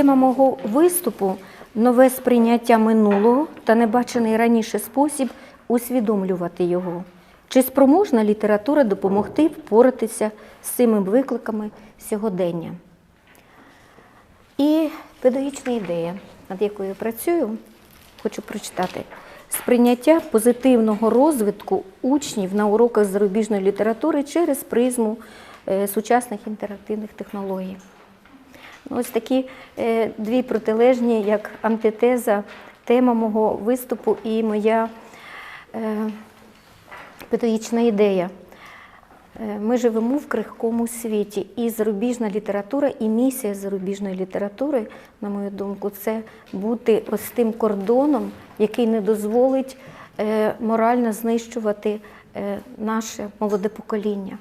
тема мого виступу нове сприйняття минулого та небачений раніше спосіб усвідомлювати його. Чи спроможна література допомогти впоратися з цими викликами сьогодення? І педагогічна ідея, над якою я працюю, хочу прочитати. Сприйняття позитивного розвитку учнів на уроках зарубіжної літератури через призму е, сучасних інтерактивних технологій. Ось такі е, дві протилежні, як антитеза, тема мого виступу і моя е, педагогічна ідея. Е, Ми живемо в крихкому світі, і зарубіжна література, і місія зарубіжної літератури, на мою думку, це бути ось тим кордоном, який не дозволить морально знищувати наше молоде покоління.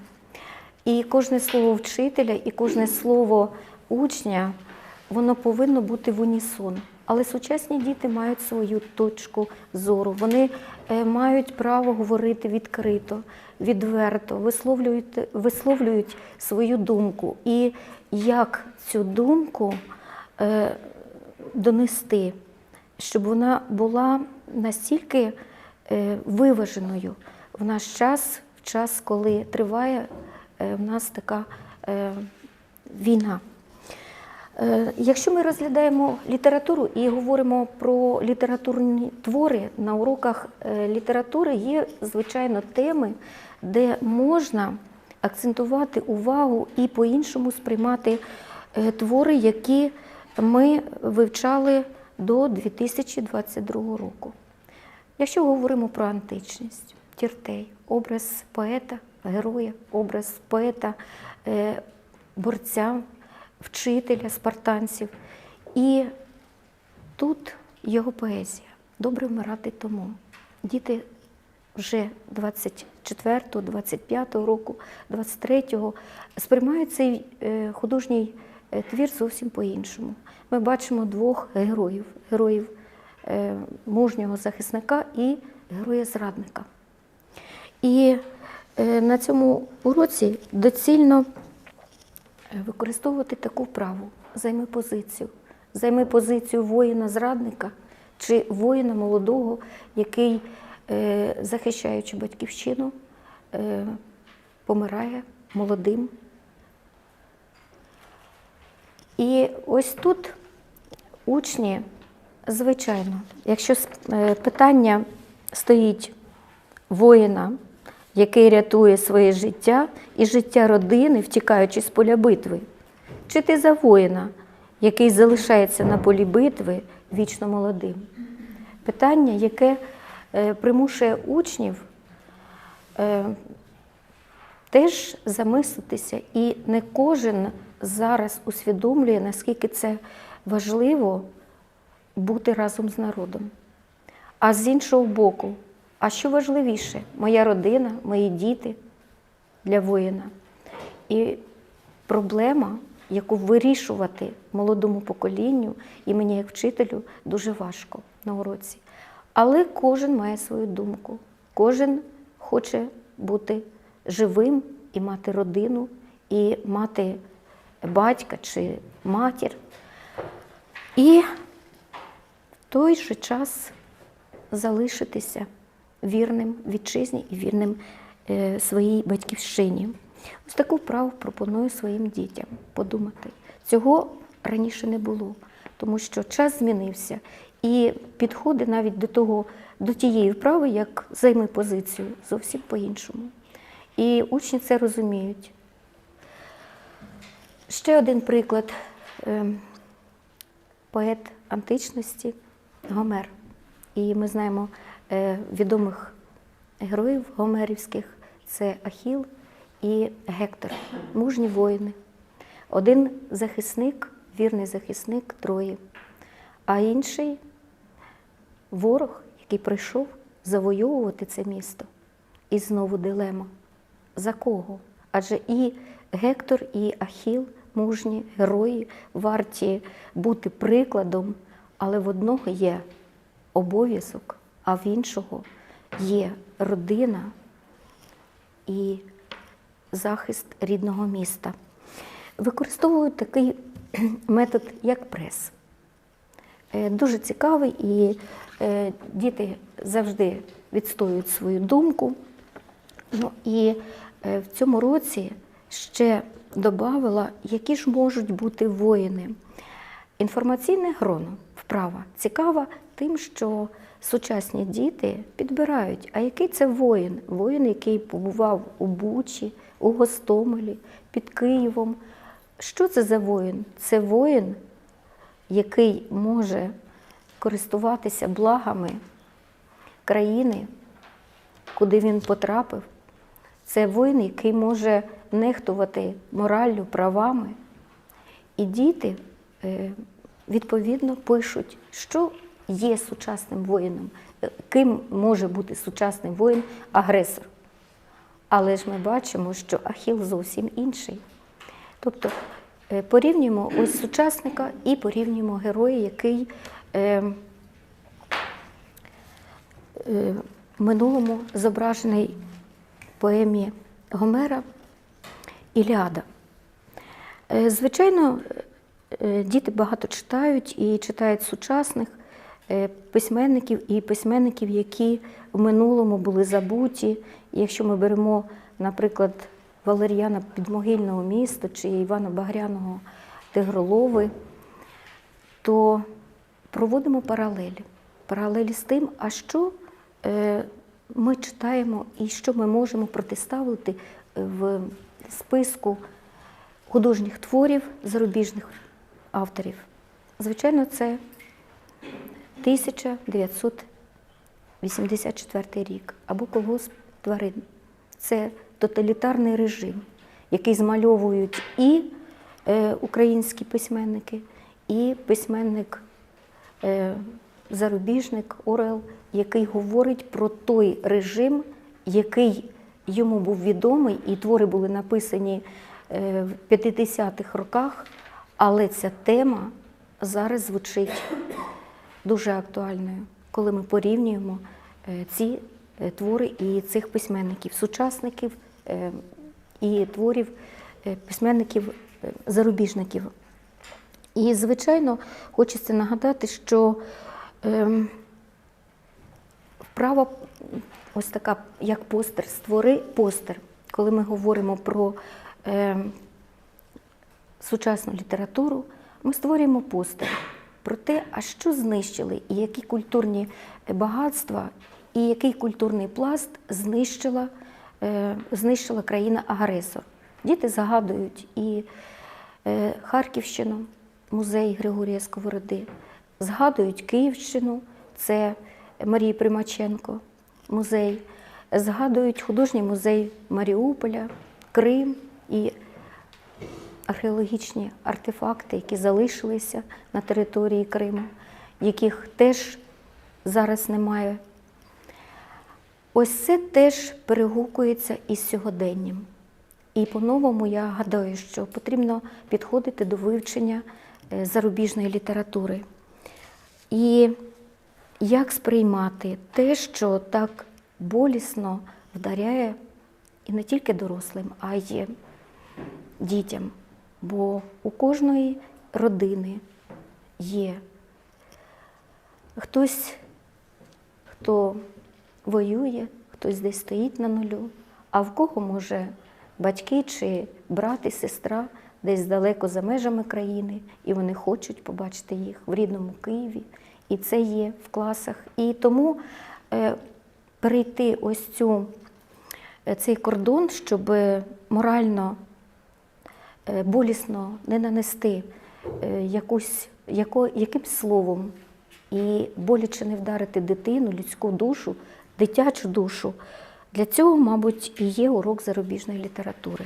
І кожне слово вчителя, і кожне слово учня, воно повинно бути в унісон. Але сучасні діти мають свою точку зору. Вони е, мають право говорити відкрито, відверто, висловлюють, висловлюють свою думку. І як цю думку е, донести, щоб вона була настільки е, виваженою в наш час, в час, коли триває е, в нас така е, війна. Е, Якщо ми розглядаємо літературу і говоримо про літературні твори на уроках е, літератури, є звичайно теми, де можна акцентувати увагу і по-іншому сприймати е, твори, які ми вивчали до 2022 року. Якщо говоримо про античність, Тіртей, образ поета, героя, образ поета, борця, вчителя, спартанців. І тут його поезія добре вмирати тому. Діти вже 24-го, 25-го року, 23-го сприймають цей е, художній е, твір зовсім по-іншому. Ми бачимо двох героїв: героїв е, мужнього захисника і героя-зрадника. І на цьому уроці доцільно використовувати таку вправу. Займи позицію. Займи позицію воїна-зрадника чи воїна молодого, який, е, захищаючи батьківщину, е, помирає молодим. І ось тут учні, звичайно, якщо е, питання стоїть воїна, який рятує своє життя і життя родини, втікаючи з поля битви, чи ти за воїна, який залишається на полі битви вічно молодим? Питання, яке е, примушує учнів е, теж замислитися, і не кожен зараз усвідомлює, наскільки це важливо бути разом з народом. А з іншого боку, а що важливіше, моя родина, мої діти для воїна. І проблема, яку вирішувати молодому поколінню і мені як вчителю дуже важко на уроці. Але кожен має свою думку, кожен хоче бути живим і мати родину, і мати батька чи матір. І в той же час залишитися вірним вітчизні і вірним е, своїй батьківщині. Ось таку вправу пропоную своїм дітям подумати. Цього раніше не було, тому що час змінився і підходи навіть до того, до тієї вправи, як займи позицію, зовсім по-іншому. І учні це розуміють. Ще один приклад. Ем, Поет античності Гомер. І ми знаємо е, відомих героїв гомерівських це Ахіл і Гектор, мужні воїни. Один захисник, вірний захисник Трої, а інший ворог, який прийшов завойовувати це місто. І знову дилема. За кого? Адже і Гектор, і Ахіл мужні герої, варті бути прикладом, але в одного є обов'язок, а в іншого є родина і захист рідного міста. Використовую такий метод як прес. Е, Дуже цікавий, і е, діти завжди відстоюють свою думку. Ну і е, в цьому році ще додавала, які ж можуть бути воїни. Інформаційне гроно вправа цікава тим, що сучасні діти підбирають, а який це воїн? Воїн, який побував у Бучі, у Гостомелі, під Києвом. Що це за воїн? Це воїн, який може користуватися благами країни, куди він потрапив. Це воїн, який може нехтувати мораллю, правами. І діти е, відповідно пишуть, що є сучасним воїном, е, ким може бути сучасний воїн агресор. Але ж ми бачимо, що Ахіл зовсім інший. Тобто е, порівнюємо ось сучасника і порівнюємо героя, який е, е, минулому зображений в поемі Гомера Іліада. Е, Звичайно, діти багато читають і читають сучасних е, письменників і письменників, які в минулому були забуті. Якщо ми беремо, наприклад, Валеріана Підмогильного міста чи Івана Багряного Тигролови, то проводимо паралелі. Паралелі з тим, а що е, ми читаємо і що ми можемо протиставити в списку художніх творів зарубіжних авторів. Звичайно, це 1984 рік або колгосп тварин. Це тоталітарний режим, який змальовують і е, українські письменники, і письменник е, зарубіжник Орел, який говорить про той режим, який йому був відомий, і твори були написані е, в 50-х роках, але ця тема зараз звучить дуже актуальною, коли ми порівнюємо е, ці е, твори і цих письменників, сучасників е, і творів письменників зарубіжників. І, звичайно, хочеться нагадати, що ем, вправа ось така, як постер, створи постер, коли ми говоримо про ем, сучасну літературу, ми створюємо постер про те, а що знищили, і які культурні багатства, і який культурний пласт знищила, е, знищила країна-агресор. Діти загадують і е, Харківщину, музей Григорія Сковороди, згадують Київщину, це Марії Примаченко, музей, згадують художній музей Маріуполя, Крим і археологічні артефакти, які залишилися на території Криму, яких теж зараз немає. Ось це теж перегукується із сьогоденням. І по-новому я гадаю, що потрібно підходити до вивчення е, зарубіжної літератури. І як сприймати те, що так болісно вдаряє і не тільки дорослим, а й дітям. Бо у кожної родини є хтось, хто воює, хтось десь стоїть на нулю, а в кого може батьки чи брат і сестра десь далеко за межами країни, і вони хочуть побачити їх в рідному Києві. І це є в класах. І тому е, перейти ось цю, е, цей кордон, щоб морально болісно не нанести е, якусь, яко, якимсь словом і боляче не вдарити дитину, людську душу, дитячу душу. Для цього, мабуть, і є урок зарубіжної літератури.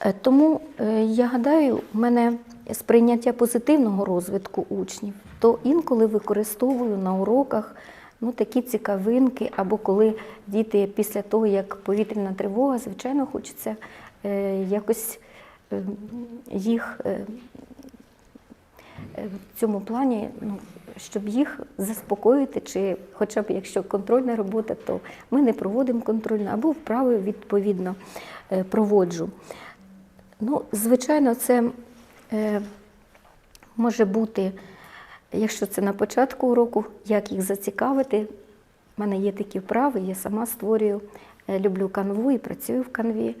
Е, Тому е, я гадаю, в мене сприйняття позитивного розвитку учнів, то інколи використовую на уроках ну, такі цікавинки, або коли діти після того, як повітряна тривога, звичайно, хочеться е, якось е, їх е, е, в цьому плані, ну, щоб їх заспокоїти, чи хоча б якщо контрольна робота, то ми не проводимо контрольну, або вправи відповідно е, проводжу. Ну, звичайно, це е, може бути, якщо це на початку уроку, як їх зацікавити. У мене є такі вправи, я сама створюю, е, люблю канву і працюю в канві.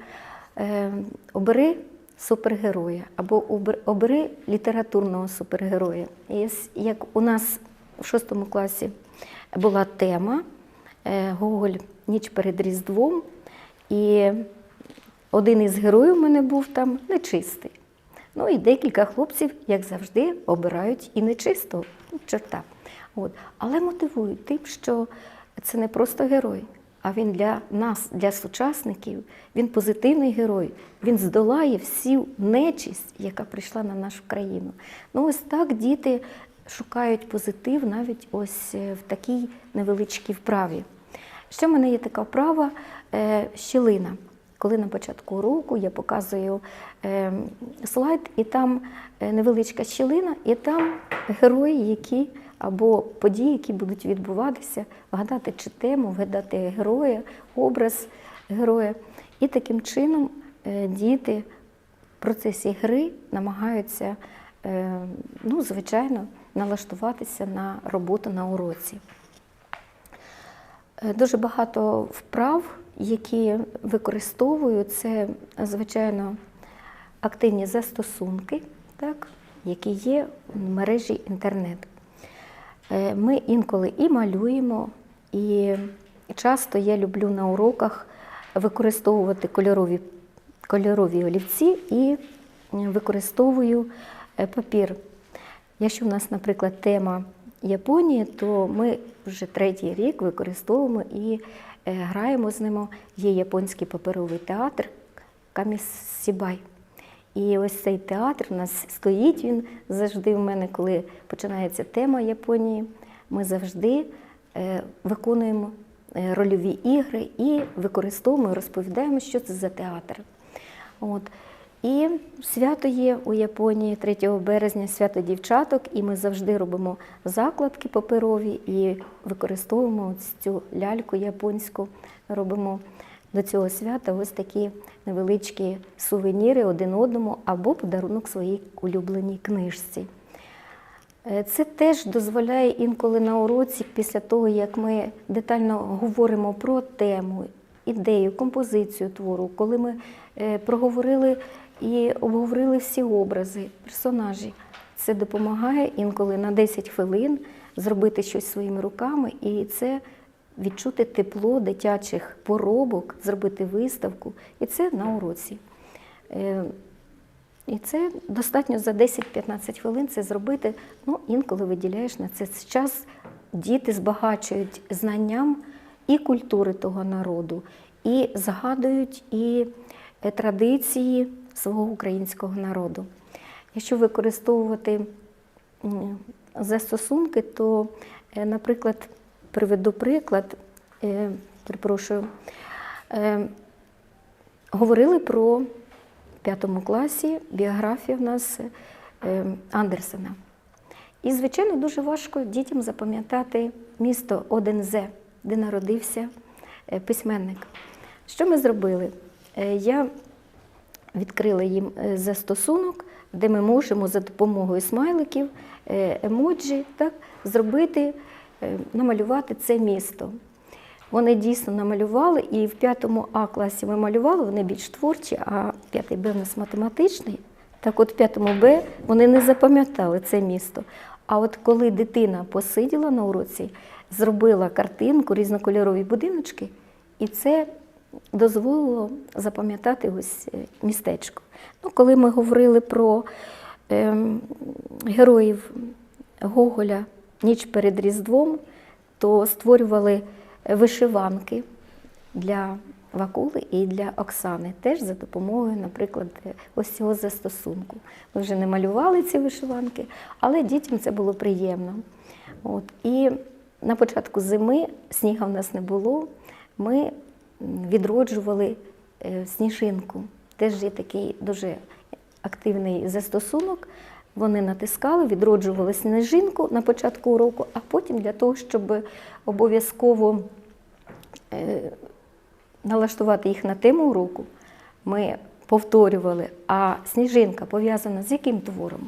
Е, Обери супергероя або обери літературного супергероя. І як у нас в шостому класі була тема е, Гоголь Ніч перед Різдвом, і один із героїв у мене був там нечистий. Ну і декілька хлопців, як завжди, обирають і нечистого ну, чорта. От. Але мотивують тим, що це не просто герой, а він для нас, для сучасників, він позитивний герой. Він здолає всю нечість, яка прийшла на нашу країну. Ну, ось так діти шукають позитив навіть ось е, в такій невеличкій вправі. Ще в мене є така вправа е, щілина. Коли на початку уроку я показую е, слайд, і там е, невеличка щілина, і там герої, які або події, які будуть відбуватися, вгадати чи тему, вгадати героя, образ героя. І таким чином е, діти в процесі гри намагаються, ну, звичайно, налаштуватися на роботу на уроці. Дуже багато вправ, які використовую, це, звичайно, активні застосунки, так, які є в мережі інтернет. Е, Ми інколи і малюємо, і часто я люблю на уроках використовувати кольорові, кольорові олівці і використовую е, папір. Якщо в нас, наприклад, тема Японії, то ми вже третій рік використовуємо і граємо з ними. Є японський паперовий театр Камісібай. І ось цей театр у нас стоїть він завжди в мене, коли починається тема Японії. Ми завжди е, виконуємо е, рольові ігри і використовуємо, розповідаємо, що це за театр. От. І свято є у Японії 3 березня, свято дівчаток, і ми завжди робимо закладки паперові і використовуємо цю ляльку японську, робимо до цього свята ось такі невеличкі сувеніри один одному або подарунок своїй улюбленій книжці. Е, Це теж дозволяє інколи на уроці, після того, як ми детально говоримо про тему, ідею, композицію твору, коли ми е, проговорили і обговорили всі образи, персонажі. Це допомагає інколи на 10 хвилин зробити щось своїми руками, і це відчути тепло дитячих поробок, зробити виставку. І це на уроці. Е, І це достатньо за 10-15 хвилин це зробити. Ну, інколи виділяєш на це час. Діти збагачують знанням і культури того народу, і згадують і е, традиції свого українського народу. Якщо використовувати застосунки, то, е, наприклад, приведу приклад, е, перепрошую, е, говорили про п'ятому класі біографія в нас Андерсена. І, звичайно, дуже важко дітям запам'ятати місто Одензе, де народився письменник. Що ми зробили? Я відкрила їм е, застосунок, де ми можемо за допомогою смайликів, е, емоджі так, зробити, е, намалювати це місто. Вони дійсно намалювали, і в п'ятому А класі ми малювали, вони більш творчі, а п'ятий Б в нас математичний. Так от в п'ятому Б вони не запам'ятали це місто. А от коли дитина посиділа на уроці, зробила картинку, різнокольорові будиночки, і це дозволило запам'ятати ось е, містечко. Ну, коли ми говорили про ем, героїв Гоголя Ніч перед Різдвом, то створювали вишиванки для Вакули і для Оксани, теж за допомогою, наприклад, ось цього застосунку. Ми вже не малювали ці вишиванки, але дітям це було приємно. От. І на початку зими сніга в нас не було. Ми відроджували е, сніжинку. Теж є такий дуже активний застосунок. Вони натискали, відроджували сніжинку на початку уроку, а потім для того, щоб обов'язково е, налаштувати їх на тему уроку, ми повторювали. А сніжинка пов'язана з яким твором?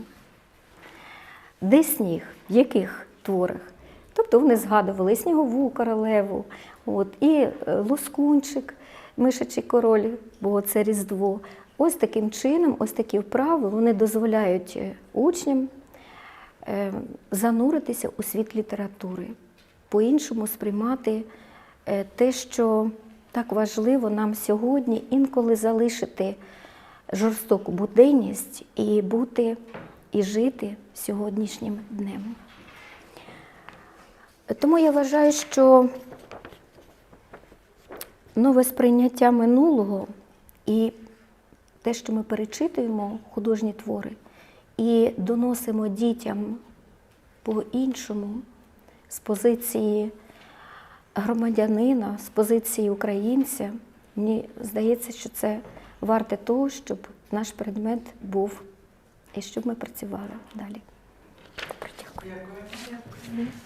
Де сніг? В яких творах? Тобто вони згадували снігову королеву, от, і е, лоскунчик, мишачий король, бо це Різдво. Ось таким чином, ось такі вправи вони дозволяють е, учням е, зануритися у світ літератури, по-іншому сприймати те, що так важливо нам сьогодні інколи залишити жорстоку буденність і бути і жити сьогоднішнім днем. Тому я вважаю, що нове сприйняття минулого і те, що ми перечитуємо художні твори, і доносимо дітям по-іншому з позиції громадянина, з позиції українця, мені здається, що це варте того, щоб наш предмет був і щоб ми працювали далі. Дякую.